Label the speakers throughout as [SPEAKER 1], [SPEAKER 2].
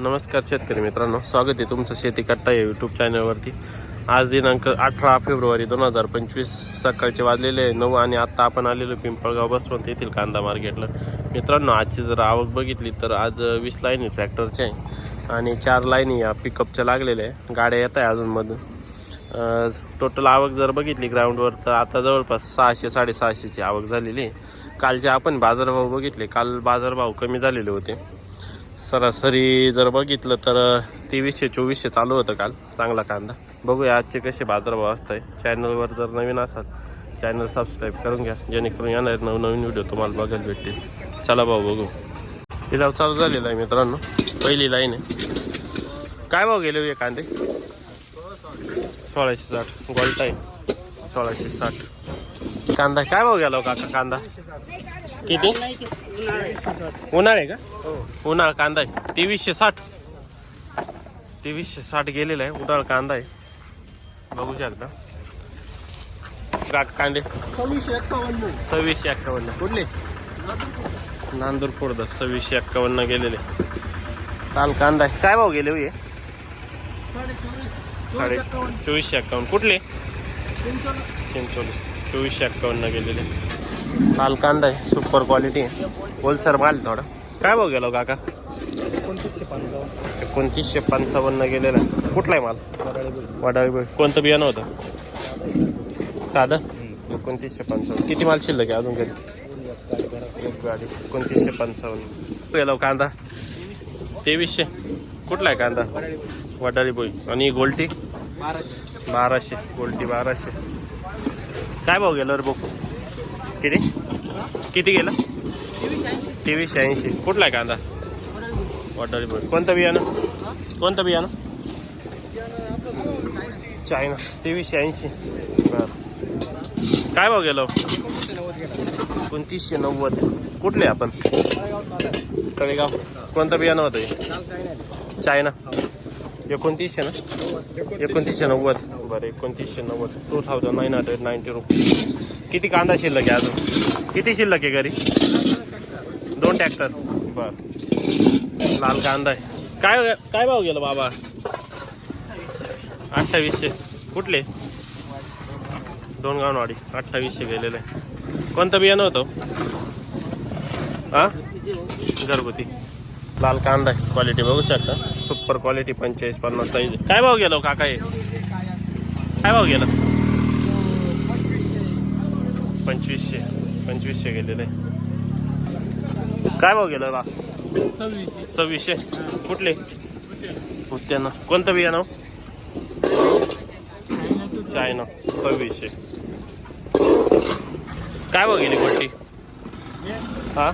[SPEAKER 1] नमस्कार शेतकरी मित्रांनो स्वागत आहे तुमचं शेती कट्टा या यूट्यूब चॅनलवरती आज दिनांक अठरा फेब्रुवारी दोन हजार पंचवीस सकाळचे वाजलेले आहे नऊ आणि आत्ता आपण आलेलो पिंपळगाव बसवंत येथील कांदा मार्केटला. मित्रांनो आजची जर आवक बघितली तर आज वीस लाईनी ट्रॅक्टरच्या आहे आणि चार लाईनी या पिकअपच्या लागलेल्या आहे. गाड्या येत आहे अजूनमधून. टोटल आवक जर बघितली ग्राउंडवर तर आता जवळपास सहाशे साडेसहाशेची आवक झालेली आहे. कालचे आपण बाजारभाव बघितले. काल बाजारभाव कमी झालेले होते. सरासरी जर बघितलं तर तेवीसशे चोवीसशे चालू होतं काल. चांगला कांदा. बघूया आजचे कसे बाजारभाव असत आहे चॅनलवर जर नवीन असाल चॅनल सबस्क्राईब करून घ्या. जेणेकरून येणार नवनवीन व्हिडिओ तुम्हाला बघायला भेटतील. चला भाऊ बघू. लिलाव चालू झालेला आहे मित्रांनो. पहिली लाईन आहे. काय भाव गेले हो हे कांदे? सोळाशे साठ. गोल्ट आहे. सोळाशे साठ. कांदा काय भाव गेला हो काका कांदा? किती? उन्हाळे का? उन्हाळ कांदा आहे. तेवीसशे साठ. तेवीसशे साठ गेलेला आहे. उन्हाळ कांदा आहे. बघू शकता. कांदे.
[SPEAKER 2] सव्वीसशे एक्कावन्न.
[SPEAKER 1] कुठले? नांदूर खुर्द. सव्वीसशे एक्कावन्न गेलेले. काल कांदा आहे. काय भाव गेले हो हे? साडे चोवीसशे एक्कावन्न. कुठले? चिंचोलीस चोवीसशे एक्कावन्न गेलेले. लाल कांदा आहे सुपर क्वालिटी आहे. होलसेल माल थोडा. काय भाव गेलो हो काका?
[SPEAKER 2] एकोणतीसशे पंचावन्न
[SPEAKER 1] गेलेला. आहे कुठला आहे माल? वडाळी बघ कोणतं बियाणं होतं? साधं? एकोणतीसशे पंचावन्न. किती माल शिल्लक आहे अजून काही एक गाडी एकोणतीसशे पंचावन्न. गेलो हो कांदा? तेवीसशे. कुठला आहे कांदा? वडाळी बोई आणि गोल्टी?
[SPEAKER 2] बाराशे.
[SPEAKER 1] गोल्टी बाराशे. काय भाव गेलो रे बघ? किती किती गेलं? तेवीसशे ऐंशी. कुठला आहे कांदा? वॉटर कोणतं बियाणं? कोणतं बियाणं? चायना. तेवीसशे ऐंशी. बरं. काय भाव गेलो? एकोणतीसशे नव्वद. कुठले आपण? तळेगाव. कोणतं बियाणं होतं चायना. एकोणतीसशे ना? एकोणतीसशे नव्वद. बरं एकोणतीसशे नव्वद. Two thousand nine hundred ninety rupees किती कांदा शिल्लक आहे अजून? किती शिल्लक आहे घरी? दोन ट्रॅक्टर. बर. लाल कांदा आहे. काय काय भाव गेलो बाबा? अठ्ठावीसशे. कुठले? दोन गावनवाडी. अठ्ठावीसशे गेलेलं. आहे कोणतं बियाणं होतं? हां घरगुती. लाल कांदा आहे. क्वालिटी बघू शकता. सुपर क्वालिटी पंचेचाळीस पन्नास साईज काय भाव गेलो हो काका हे? काय भाव गेलो? पंचवीसशे पंचवीसशे गेलेलं. काय भाव गेलं बा
[SPEAKER 2] सव्वीसशे.
[SPEAKER 1] कुठले? उत्त्यानं कोणतं बियाणं चायना. सव्वीसशे. काय भाव गेली गोल्टी? हा?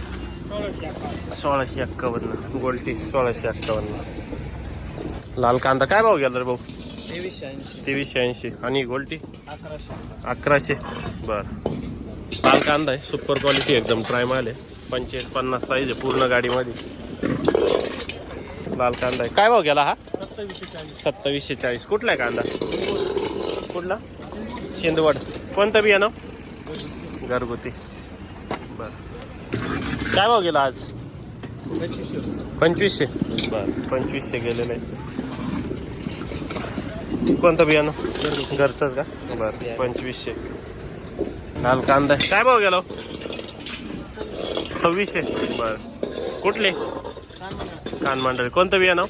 [SPEAKER 1] सोळाशे एक्कावन्न गोल्टी सोळाशे एक्कावन्न लाल कांदा काय भाव गेला रे भाऊ?
[SPEAKER 2] तेवीसशे ऐंशी.
[SPEAKER 1] तेवीसशे ऐंशी. आणि गोल्टी?
[SPEAKER 2] अकराशे.
[SPEAKER 1] अकराशे. बर. लाल कांदा आहे. सुपर क्वालिटी एकदम ट्राय माल आहे. पंचेचाळीस पन्नास साईज आहे पूर्ण गाडीमध्ये. लाल कांदा आहे. काय भाव गेला हा?
[SPEAKER 2] सत्तावीसशे चाळीस.
[SPEAKER 1] सत्तावीसशे चाळीस कुठला आहे कांदा? कुठला? शिंदवड. कोणतं बियाणं घरगुती. बर. काय भाव गेला आज?
[SPEAKER 2] पंचवीसशे.
[SPEAKER 1] पंचवीसशे बर पंचवीसशे गेलेलं आहे कोणतं बियाणं घरचंच का? बर पंचवीसशे. लाल कांदा. काय भाव गेलो? सव्वीसशे बर. कुठले? कान मंडळी. कोणतं बियाणं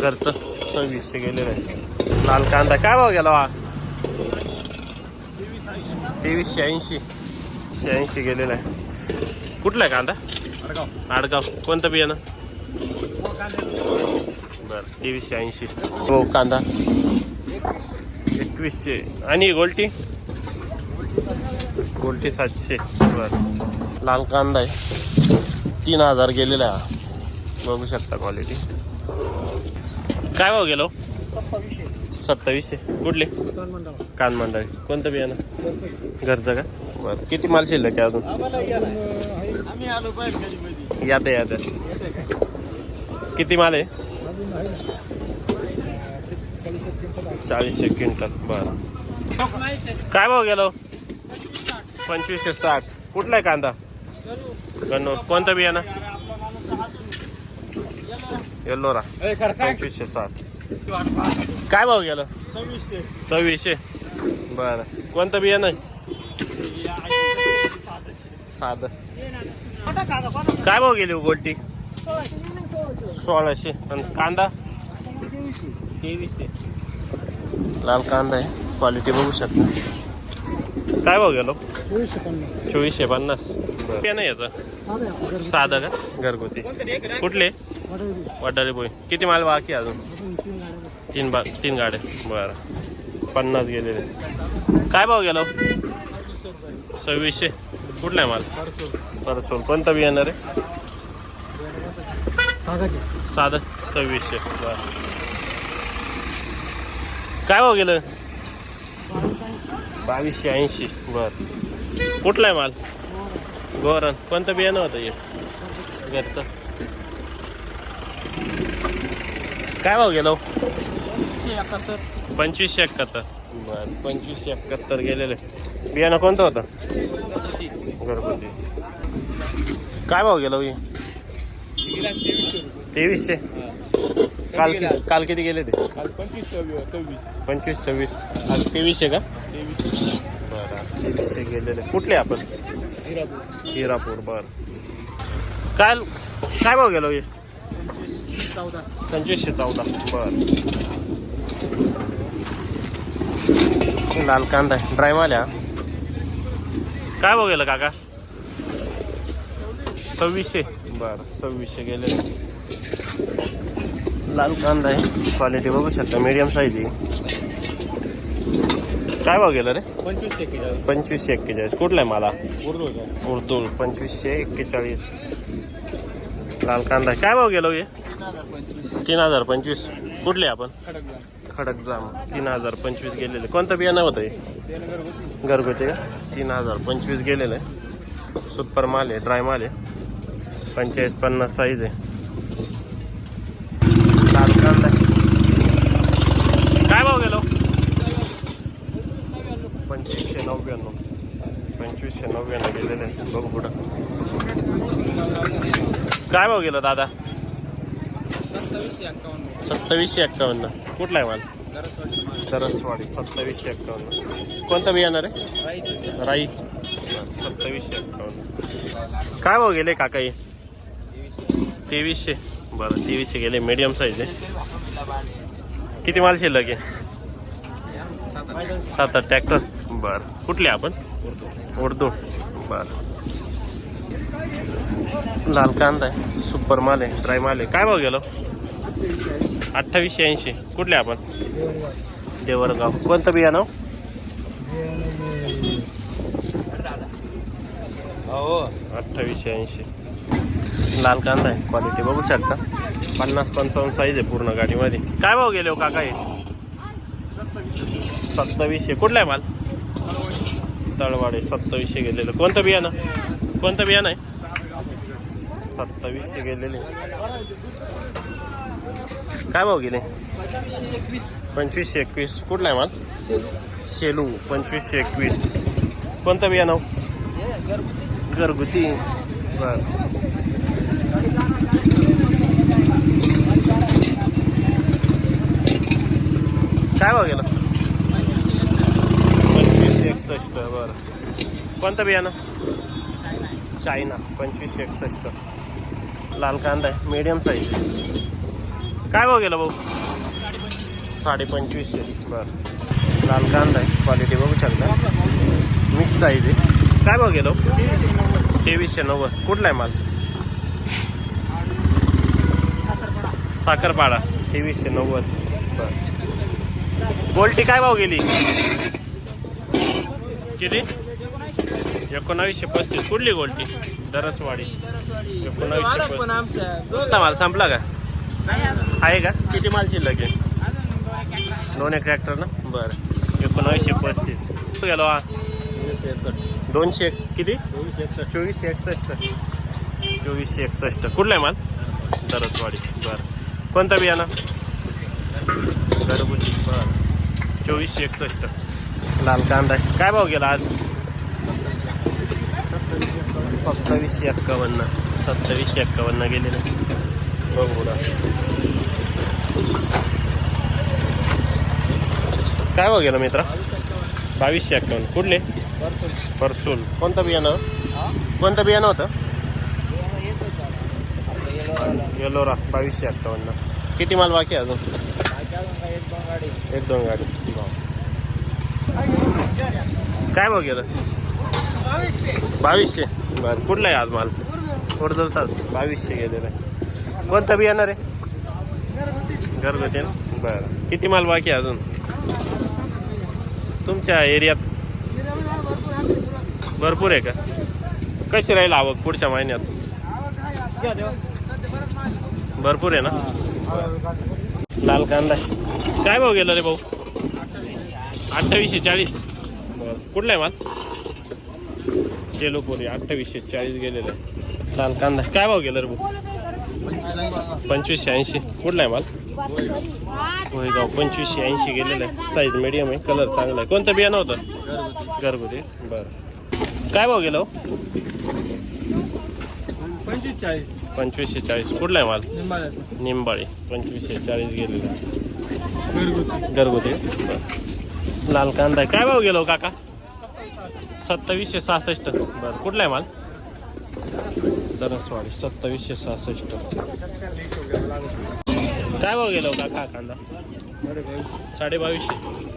[SPEAKER 1] घरचं. सव्वीसशे गेलेलं आहे लाल कांदा. काय भाव गेला हा? तेवीसशे ऐंशी. ऐंशी गेलेला आहे कुठला आहे कांदा? आडगाव. कोणतं बियाणं? बरं. तेवीसशे ऐंशी. हो कांदा. एकवीसशे. आणि गोल्टी? गोल्टी सातशे? बरं. लाल कांदा आहे. तीन हजार गेलेला आहे. बघू शकता क्वालिटी काय भाव गेलो?
[SPEAKER 2] सत्तावीसशे.
[SPEAKER 1] सत्तावीसशे कुठले?
[SPEAKER 2] दोन
[SPEAKER 1] कान मंडळी कोणतं बियाणं? घरचं का? बरं. किती माल शिल्लक आहे अजून?
[SPEAKER 2] या द्या आलो
[SPEAKER 1] यात यात. किती माल आहे
[SPEAKER 2] क्विंटल आहे.
[SPEAKER 1] चाळीसशे क्विंटल. बरं. काय भाव गेलो? पंचवीसशे साठ. कुठला आहे कांदा? गन्नूर कोणतं बियाणं? येल्लोरा पंचवीसशे साठ. काय भाव गेलं?
[SPEAKER 2] सव्वीसशे.
[SPEAKER 1] बरं. कोणतं बियाणं? साध. काय भाव गेली हो गोल्टी सोळाशे. आणि कांदा? तेवीसशे. लाल कांदा आहे. क्वालिटी बघू शकता. काय भाव गेलो?
[SPEAKER 2] चोवीसशे पन्नास.
[SPEAKER 1] बियाणं आहे याचं? साधं का? घरगुती. कुठले? वडाळे. बोई. किती माल बाकी आहे अजून? तीन बा तीन गाड्या. बरं. पन्नास गेलेले. काय भाव गेलो? सव्वीसशे. कुठला आहे माल? परसोल. कोणतं बियाणं रे साधं. सव्वीसशे. बरं. काय भाव गेलं? बावीसशे ऐंशी बरं. कुठला आहे माल? गोरण. कोणतं बियाणं होतं हे? घरचं. काय भाव गेलो? पंचवीसशे एकाहत्तर. बरं पंचवीसशे एकाहत्तर गेलेले. बियाणं कोणतं होतं? घरगुती. काय भाव गेलो हे? तेवीसशे. काल किती काल किती गेले ते?
[SPEAKER 2] काल पंचवीस सव्वीस.
[SPEAKER 1] पंचवीस सव्वीस. आज तेवीसशे का? बरं. गेलेले कुठले आपण?
[SPEAKER 2] हिरापूर
[SPEAKER 1] हिरापूर बरं. काय काय भाव गेलो हो हे
[SPEAKER 2] चौदा
[SPEAKER 1] पंचवीसशे चौदा. बर. लाल कांदा आहे ड्राय काय भाव गेलं काका? सव्वीसशे. बर सव्वीसशे गेले. लाल कांदा आहे. क्वालिटी बघू शकता मीडियम साईज आहे. काय भाव गेलं रे?
[SPEAKER 2] पंचवीस टक्के
[SPEAKER 1] पंचवीसशे एक्केचाळीस. कुठला आहे मला?
[SPEAKER 2] उर्दू
[SPEAKER 1] उर्दू पंचवीसशे एक्केचाळीस. लाल कांदा. आहे. काय भाव गेलो हे
[SPEAKER 2] तीन हजार पंचवीस.
[SPEAKER 1] तीन हजार पंचवीस. कुठले आपण?
[SPEAKER 2] खडक
[SPEAKER 1] जाम तीन हजार पंचवीस गेलेले. कोणतं बियाणं होतं हे? घरगुती. का तीन हजार पंचवीस गेलेलं. आहे सुपर माल आहे ड्राय माल आहे. पंचेचाळीस पन्नास साईज आहे. लाल कांदा आहे. काय भाव गेलो पंचवीसशे नव्याण्णव पंचवीसशे नव्याण्णव गेलेले आहे. बघू पुढं काय भाव गेलो दादा
[SPEAKER 2] सत्तावीसशे एक्कावन्न
[SPEAKER 1] कुठला आहे माल सरसवाडी सत्तावीसशे एक्कावन्न कोणतं बियाणं रे
[SPEAKER 2] राईट
[SPEAKER 1] राई सत्तावीसशे एक्कावन्न काय भाव गेले काका हे तेवीसशे बरं तेवीसशे गेले मीडियम साईज आहे किती माल शिल्लक आहे सात आठ ट्रॅक्टर बरं. कुठले आपण? उर्दू. बरं. लाल कांदा आहे. सुपर माल आहे. ड्राय माल आहे. काय भाव गेलो? अठ्ठावीसशे ऐंशी. कुठले आपण? देवरगाव. कोणतं बियाणं
[SPEAKER 2] हो?
[SPEAKER 1] अठ्ठावीसशे ऐंशी. लाल कांदा आहे. क्वालिटी बघू शकता. पन्नास पंचावन्न साईज आहे पूर्ण गाडीमध्ये. काय भाव गेले हो काका हे? सत्तावीसशे. कुठला आहे माल? तळवाडे सत्तावीसशे गेलेलं. कोणतं बियाणं? कोणतं बियाणं आहे? सत्तावीसशे गेलेले. काय भाव गेले? पंचवीसशे एकवीस. कुठला आहे माल? शेलू. पंचवीसशे एकवीस. कोणतं बियाणं हो? घरगुती. बर. काय भाव गेलं? एकसष्ट बर. कोणतं बियाणं? चायना पंचवीसशे एकसष्ट. लाल कांदा आहे मीडियम साईज काय भाऊ गेलं भाऊ? साडे पंचवीसशे बर. लाल कांदा आहे क्वालिटी बघू शकता. मिक्स साईज आहे. काय भाऊ गेलो तेवीसशे नव्वद. कुठला आहे माल? साखरपाडा. तेवीसशे नव्वद. बर. गोल्टी काय भाव गेली? किती? एकोणावीसशे पस्तीस. कुठली गोल्टी? दरसवाडी. एकोणावीसशे पस्तीस. माल? संपला का? आहे का? किती माल शिल्लक आहे दोन एक ट्रॅक्टर ना? बरं. एकोणावीसशे पस्तीस. गेलो? हा. दोनशे एक- किती? चोवीसशे एकसष्ट. चोवीसशे एकसष्ट. कुठला आहे माल? दरसवाडी. बरं. कोणतं बियाणं? घरगुती. बरं. चोवीसशे एकसष्ट. लाल कांदा. आहे काय भाव गेला आज? सत्तावीसशे एक्कावन्न. सत्तावीसशे एक्कावन्न गेलेलं. बघू ना. काय भाव गेला मित्रा? बावीसशे अक्कावन्न कुठले? परसूल कोणतं बियाणं? कोणतं बियाणं होतं? येलोरा. बावीसशे अक्कावन्न किती माल बाकी अजून? एक दोन गाडी. काय भाव गेलं? बावीसशे. बरं कुठला आहे आज माल? ओरदरचा बावीसशे गेलेला आहे. कोणतं बियाणार आहे? घरगुती. ना? बरं. किती माल बाकी अजून? तुमच्या एरियात? भरपूर आहे का? कशी राहील आवक पुढच्या महिन्यात? भरपूर आहे ना? लाल कांदा. काय भाव गेला रे भाऊ? अठ्ठावीसशे चाळीस. कुठला आहे माल? शेलोपुरी अठ्ठावीसशे चाळीस गेलेला आहे. लाल कांदा. काय भाव गेला रे पंचवीसशे ऐंशी. कुठला आहे माल? गाव पंचवीसशे ऐंशी गेलेलं आहे. साईज मीडियम आहे कलर चांगला आहे. कोणतं बियाणं होतं घरगुती. बरं. काय भाव गेलो
[SPEAKER 2] पंचवीस चाळीस.
[SPEAKER 1] पंचवीसशे चाळीस. कुठला आहे माल? निंबाळी. पंचवीसशे चाळीस गेलेलं आहे.
[SPEAKER 2] घरगुती.
[SPEAKER 1] घरगुती. बरं. लाल कांदा आहे. काय भाव गेलो काका? सत्तावीसशे सहासष्ट. बरं कुठला आहे माल? दरसवाडी सत्तावीसशे सहासष्ट. काय भाव गेलो काका कांदा? साडे बावीसशे